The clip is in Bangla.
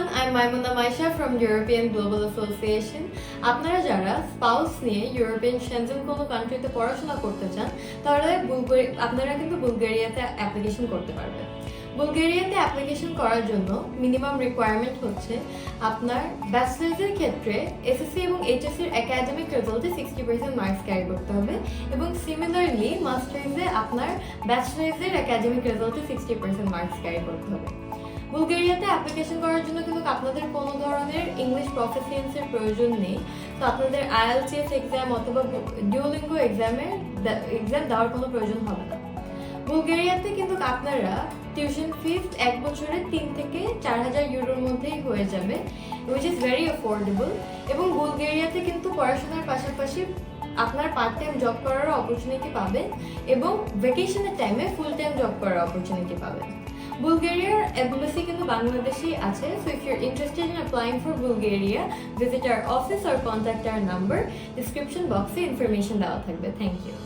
I'm Maimuna Maisha from European Global Association. আপনারা যারা স্পাউস নিয়ে ইউরোপিয়ান সেনজেন কোনো কান্ট্রিতে পড়াশোনা করতে চান, তাহলে আপনারা কিন্তু বুলগেরিয়াতে অ্যাপ্লিকেশন করতে পারবেন বুলগেরিয়াতে অ্যাপ্লিকেশন করার জন্য মিনিমাম রিকোয়ারমেন্ট হচ্ছে আপনার ব্যাচেলার্সের ক্ষেত্রে এসএসসি এবং এইচএসসির একাডেমিক রেজাল্টে সিক্সটি পার্সেন্ট মার্কস ক্যারি করতে হবে এবং সিমিলারলি মাস্টার্সে আপনার ব্যাচেলার্সের একাডেমিক রেজাল্টে সিক্সটি পার্সেন্ট মার্কস ক্যারি করতে হবে বুলগেরিয়াতে অ্যাপ্লিকেশন করার জন্য কিন্তু আপনাদের কোনো ধরনের ইংলিশ প্রফেসিয়েন্সের প্রয়োজন নেই। তো আপনাদের আইএলটিএস এক্সাম অথবা ডিওলিঙ্গো এক্সামের এক্সাম দেওয়ার কোনো প্রয়োজন হবে না। বুলগেরিয়াতে কিন্তু আপনারা টিউশন ফিস এক বছরে তিন থেকে চার হাজার ইউরোর মধ্যেই হয়ে যাবে উইচ ইজ ভেরি অ্যাফোর্ডেবল এবং বুলগেরিয়াতে কিন্তু পড়াশোনার পাশাপাশি আপনার পার্ট টাইম জব করারও অপরচুনিটি পাবেন এবং ভ্যাকেশনের টাইমে ফুল টাইম জব করার অপরচুনিটি পাবেন। বুলগেরিয়ার এম্বাসি কিন্তু বাংলাদেশেই আছে so if you're interested in applying for Bulgaria visit our office our contact our number description বক্সে ইনফরমেশন দেওয়া থাকবে থ্যাংক ইউ